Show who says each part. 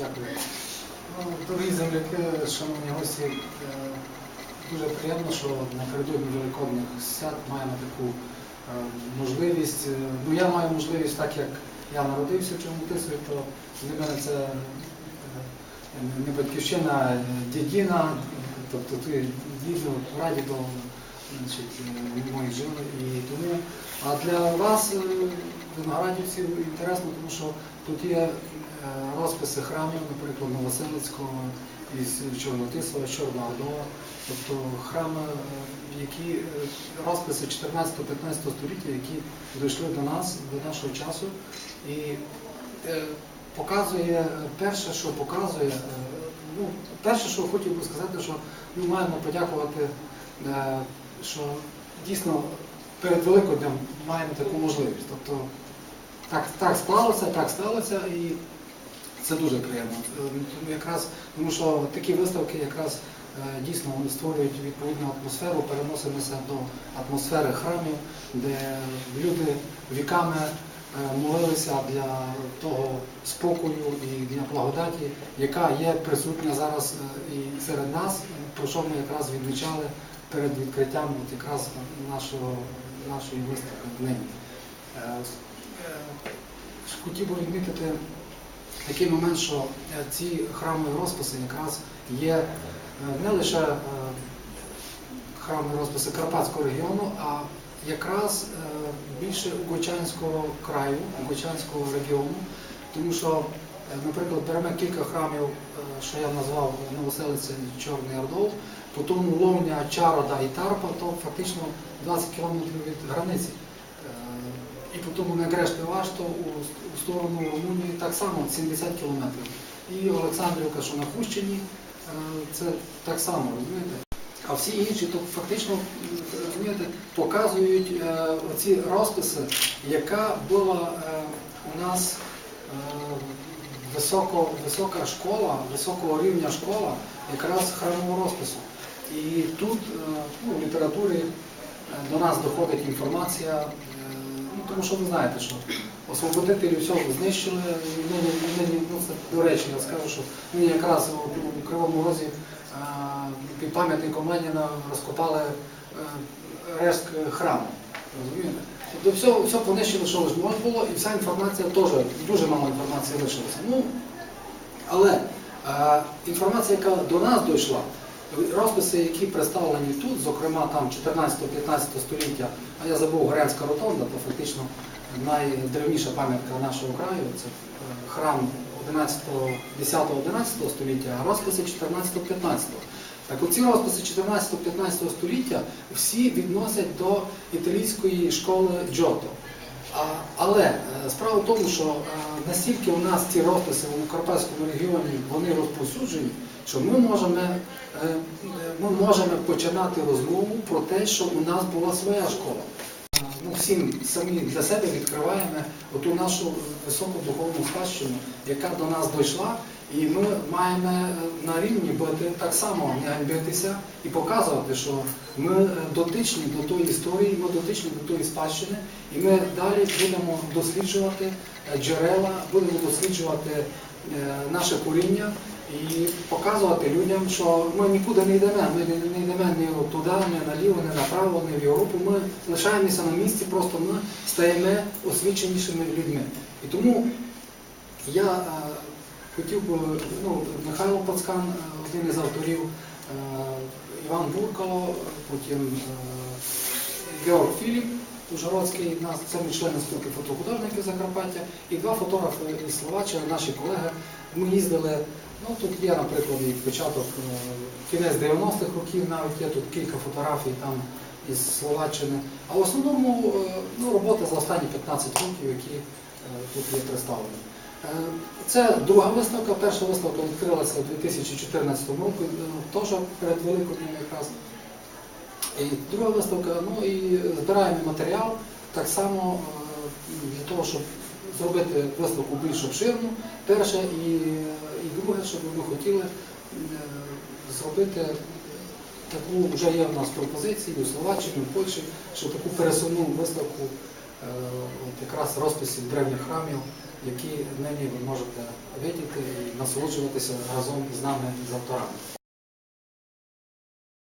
Speaker 1: Дякую. Ну, Дорогі земляки, шановні гості, е, дуже приємно, що напередодні Великодних свят маємо таку е, можливість. Е, Ну, я маю можливість, так як я народився в Чорнотисові, то для мене це не батьківщина, а дідіна, тобто ти дідо, прадідо, значить, мої жили. І тому, а для вас, е, виноградівців, інтересно, тому що тут є е, розписи храмів, наприклад, Новоселицького, із Чорнотисова, Чорного Ордова. Тобто храми, е, які розписи 14-15 століття, які дійшли до нас, до нашого часу. І показує, перше, що показує, ну, перше, що хотів би сказати, що ми маємо подякувати, що дійсно перед Великоднем маємо таку можливість. Тобто так, так склалося, так сталося і це дуже приємно. Е, Якраз, тому що такі виставки якраз е, дійсно створюють відповідну атмосферу, переносимося до атмосфери храмів, де люди віками е, молилися для того спокою і для благодаті, яка є присутня зараз і серед нас, про що ми якраз відмічали перед відкриттям от якраз нашого, нашої виставки нині. Е, е, Хотів би відмітити такий момент, що е, ці храмові розписи якраз є е, не лише е, храмові розписи Карпатського регіону, а якраз більше Угочанського краю, Угочанського регіону, тому що, наприклад, беремо кілька храмів, що я назвав Новоселиця Чорний Ордов, потім Ловня, Чарода і Тарпа, то фактично 20 кілометрів від границі. Е, І потім на Грешти Вашто у, сторону Румунії так само 70 кілометрів. І Олександрівка, що на Хущині, е, це так само, розумієте? А всі інші то фактично розумієте, показують е, оці розписи, яка була у нас високо, висока школа, високого рівня школа, якраз храмового розпису. І тут е, ну, в літературі е, до нас доходить інформація, е, ну, тому що ви знаєте, що освободителі всього знищили. Нині, ну, це, до речі, я скажу, що нині якраз у, Кривому Розі під пам'ятником Леніна розкопали рештки храму. Розумієте? Тобто все, все понищили, що лише можна було, і вся інформація теж, дуже мало інформації лишилося. Ну, але е, інформація, яка до нас дійшла, розписи, які представлені тут, зокрема там 14-15 століття, а я забув Горянська ротонда, то фактично найдревніша пам'ятка нашого краю, це е, храм 11, 10-11 століття, а розписи 14-15. Так оці розписи 14-15 століття всі відносять до італійської школи Джото. Але е, справа в тому, що е, настільки у нас ці розписи у Карпатському регіоні вони розповсюджені, що ми можемо, е, е, ми можемо починати розмову про те, що у нас була своя школа. Е, Ну, всім самі для себе відкриваємо оту нашу високу духовну спадщину, яка до нас дійшла, і ми маємо на рівні бути так само не ганьбитися і показувати, що ми дотичні до тої історії, ми дотичні до тої спадщини, і ми далі будемо досліджувати джерела, будемо досліджувати наше коріння і показувати людям, що ми нікуди не йдемо. Ми не йдемо ні туди, ні наліво, ні направо, ні в Європу. Ми лишаємося на місці, просто ми стаємо освіченішими людьми. І тому я е, хотів би, ну, Михайло Пацкан, е, один із авторів, е, Іван Буркало, потім е, Георг Філіп Ужгородський, нас це ми члени спілки фотохудожників Закарпаття, і два фотографи із Словаччини, наші колеги. Ми їздили, ну тут є, наприклад, і початок, е, кінець 90-х років, навіть є тут кілька фотографій там із Словаччини. А в основному е, ну, роботи за останні 15 років, які е, тут є представлені. Це друга виставка. Перша виставка відкрилася у 2014 році, теж перед Великоднем якраз. І друга виставка, ну і збираємо матеріал так само для того, щоб зробити виставку більш обширну. Перше і, і друге, щоб ми хотіли е, зробити таку, вже є в нас пропозиції у Словаччині, у Польщі, що таку пересувну виставку е, якраз розписів древніх храмів, які нині ви можете видіти і насолоджуватися разом з нами з авторами.